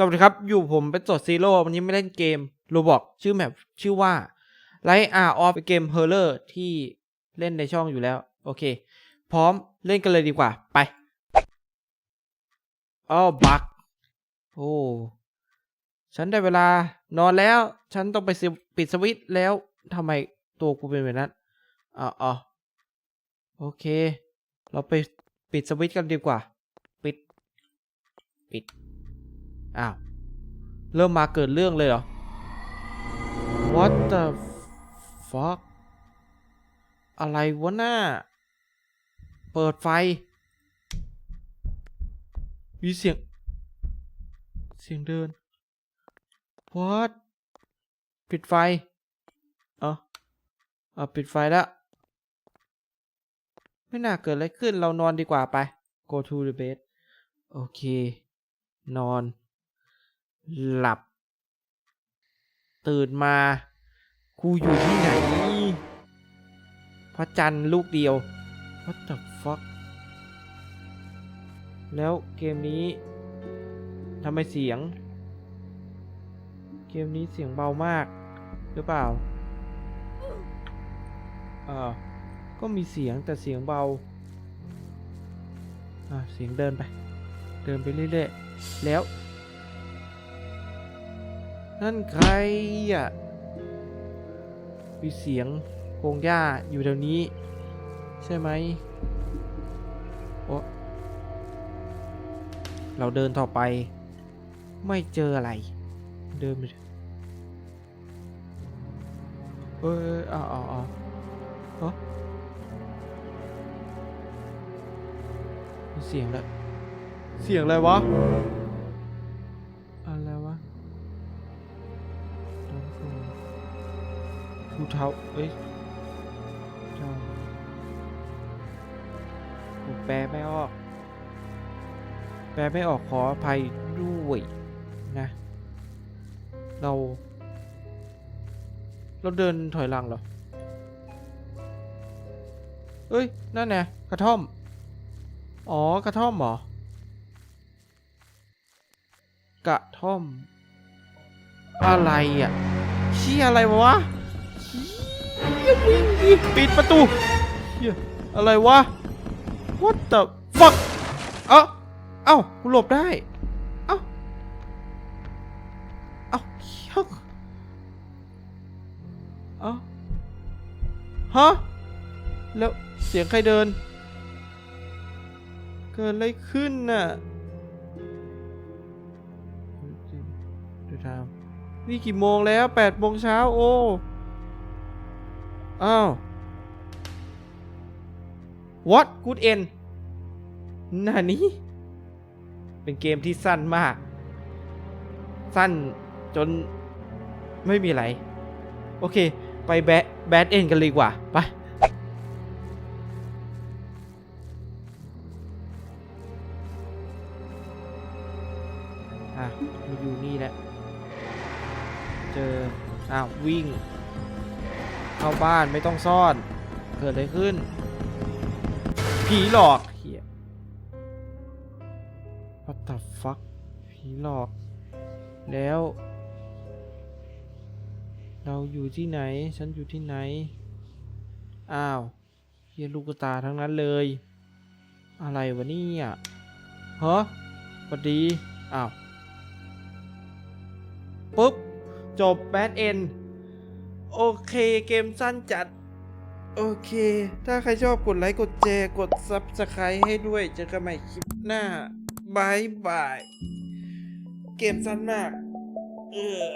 สวัสดีครับ อยู่ผมเป็นสดซีโร่วันนี้ไม่เล่นเกมโรบอกชื่อแมปชื่อว่าไลท์อาร์ออฟเกมเฮอร์เที่เล่นในช่องอยู่แล้ว โอเค พร้อมเล่นกันเลยดีกว่า ไปอ้าวบัก โอ้ ฉันได้เวลานอนแล้ว ฉันต้องไปปิดสวิตช์แล้วทำไมตัวกูเป็นแบบนั้นอ๋ออ๋อโอเค เราไปปิดสวิตช์กันดีกว่า ปิด ปิด อ้าว เริ่มมาเกิดเรื่องเลยเหรอ What the fuck อะไรวะหน้า เปิดไฟ มีเสียง เสียงเดิน What ปิดไฟ เอ้าเอาปิดไฟแล้ว ไม่น่าเกิดอะไรขึ้นเรานอนดีกว่าไป go to the bed โอเค นอน หลับ ตื่นมา กูอยู่ที่ไหน พระจันทร์ลูกเดียว what the fuck แล้วเกมนี้ทำไมเสียง เกมนี้เสียงเบามาก หรือเปล่าเอ่าก็มีเสียงแต่เสียงเบา อ่าเสียงเดินไป เดินไปเรื่อยๆ แล้ว นั่นใครอะมีเสียงโกงหญ้าอยู่แถวนี้ ใช่ไหมโอ้เราเดินต่อไป ไม่เจออะไร เดินไปเถอะเอ้ยอ้าวอ้าวอ้าวเสียงแล้วเสียงอะไรวะ ดูเท้าเอ้ยเท้าผมแปลไม่ออก แปลไม่ออกขออภัยด้วยนะ เรา เราเดินถอยหลังเหรอ เอ้ย นั่นไงกระท่อม อ๋อ กระท่อมเหรอ กระท่อม อะไรอะ ชี่ยอะไรวะชี่ยวิ่งดิปิดประตูเยอะไรวะ what the fuck เอ้าเอ้ากูหลบได้ เอ้าเอ้าเชี่ยเอ้าฮะ แล้วเสียงใครเดิน เกิดอะไรขึ้นน่ะ ดูทาม นี่กี่โมงแล้วแปดโมงเช้าโอ้อ้าว what good end น่านี้ เป็นเกมที่สั้นมาก สั้นจนไม่มีอะไร โอเค ไปแบดแบดเอนกันเลยกว่า ไป อะมาอยู่นี่แหละ จอ อ้าว วิ่ง เข้าบ้านไม่ต้องซ่อน เกิดอะไรขึ้น ผีหลอกเฮีย What the fuck ผีหลอก แล้ว เราอยู่ที่ไหน ฉันอยู่ที่ไหน อ้าวเฮียลูกตาทั้งนั้นเลย อะไรวะเนี่ยฮะสวัสดี อ้าว ปุ๊บ จบแบทเอนโอเคเกมสั้นจัด โอเค ถ้าใครชอบกดไลค์ กดแชร์กด Subscribe ให้ด้วย เจอกันใหม่คลิปหน้าบายบาย เกมสั้นมาก เออ